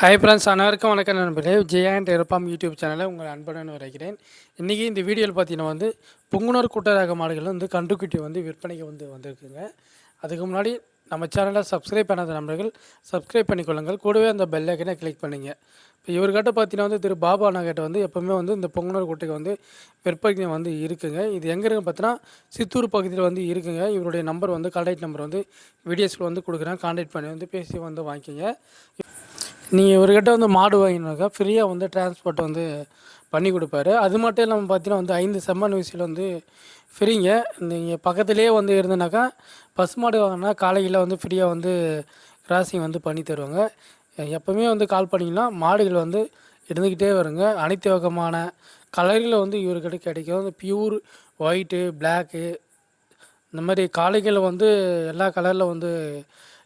Hi friends அனைவருக்கும் வணக்கம் நண்பர்களே. ஜெயாண்ட் இருப்பாம் யூடியூப் சேனலில் உங்கள் அன்புடன் வரைகிறேன். இன்றைக்கி இந்த வீடியோவில் பார்த்தீங்கன்னா வந்து புங்குனூர் கூட்டரக மாடுகள் வந்து கண்டுக்குட்டி வந்து விற்பனைக்கு வந்து வந்திருக்குங்க. அதுக்கு முன்னாடி நம்ம சேனலை சப்ஸ்கிரைப் பண்ணாத நண்பர்கள் சப்ஸ்கிரைப் பண்ணிக்கொள்ளுங்கள். கூடவே அந்த பெல் ஐக்கனை கிளிக் பண்ணுங்கள் இப்போ இவர்கிட்ட பார்த்தீங்கன்னா வந்து திரு பாபா அண்ணாக்கிட்ட வந்து எப்போவுமே வந்து இந்த பொங்குனர் குட்டைக்கு வந்து விற்பனை வந்து இருக்குங்க. இது எங்கே இருக்குன்னு பார்த்தீங்கன்னா சித்தூர் பகுதியில் வந்து இருக்குங்க. இவருடைய நம்பர் வந்து கான்டாக்ட் நம்பர் வந்து வீடியோஸில் வந்து கொடுக்குறேன். கான்டாக்ட் பண்ணி வந்து பேசி வந்து வாங்கிக்கோங்க. நீங்கள் இவர்கிட்ட வந்து மாடு வாங்கினாக்கா ஃப்ரீயாக வந்து டிரான்ஸ்போர்ட் வந்து பண்ணி கொடுப்பாரு. அது மட்டும் இல்லாமல் பார்த்தீங்கன்னா வந்து ஐந்து செம்மன் வயசில் வந்து ஃப்ரீங்க நீங்கள் பக்கத்துலேயே வந்து இருந்தனாக்கா பசு மாடு வாங்கினா காலையில் வந்து ஃப்ரீயாக வந்து கிராசிங் வந்து பண்ணி தருவாங்க. எப்போவுமே வந்து கால் பண்ணிங்கன்னா மாடுகள் வந்து இருந்துக்கிட்டே வருங்க. அனைத்து வகமான கலரில் வந்து இவர்கிட்ட கிடைக்கும். வந்து பியூர் ஒயிட்டு பிளாக்கு இந்த மாதிரி காளைகள் வந்து எல்லா கலரில் வந்து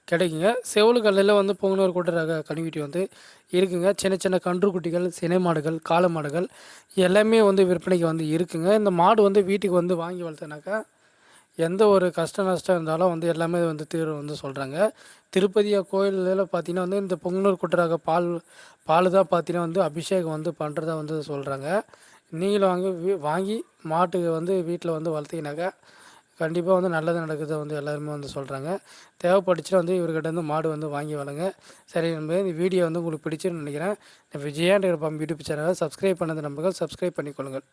கிடைக்குங்க. செவலு கல்லில் வந்து பொங்கனூர் கூட்ட ரக கன்றுக்குட்டி வந்து இருக்குங்க. சின்ன சின்ன கன்றுக்குட்டிகள் சினை மாடுகள் காளை மாடுகள் எல்லாமே வந்து விற்பனைக்கு வந்து இருக்குங்க. இந்த மாடு வந்து வீட்டுக்கு வந்து வாங்கி வளர்த்தனாக்கா எந்த ஒரு கஷ்ட நஷ்டம் இருந்தாலும் வந்து எல்லாமே வந்து தீர்வு வந்து சொல்கிறாங்க திருப்பதியா கோயிலில் பார்த்தீங்கன்னா வந்து இந்த பொங்கனூர் குட்டராக பால் பால் தான் பார்த்தீங்கன்னா வந்து அபிஷேகம் வந்து பண்ணுறதா வந்து சொல்கிறாங்க நீங்களும் வாங்கி வாங்கி மாட்டுக்கு வந்து வீட்டில் வந்து வளர்த்தீங்கனாக்கா கண்டிப்பாக வந்து நல்லது நடக்குது வந்து எல்லாருமே வந்து சொல்கிறாங்க தேவைப்பட்டுச்சுன்னா வந்து இவர்கிட்ட வந்து மாடு வந்து வாங்கி வளங்க சரி நம்ம இந்த வீடியோ வந்து உங்களுக்கு பிடிச்சிருன்னு நினைக்கிறேன். விஜயாண்டிகிற பம்ப் யூடியூப் சேனலை சப்ஸ்கிரைப் பண்ணது நம்பர்கள் சப்ஸ்கிரைப் பண்ணிக்கொள்ளுங்கள்.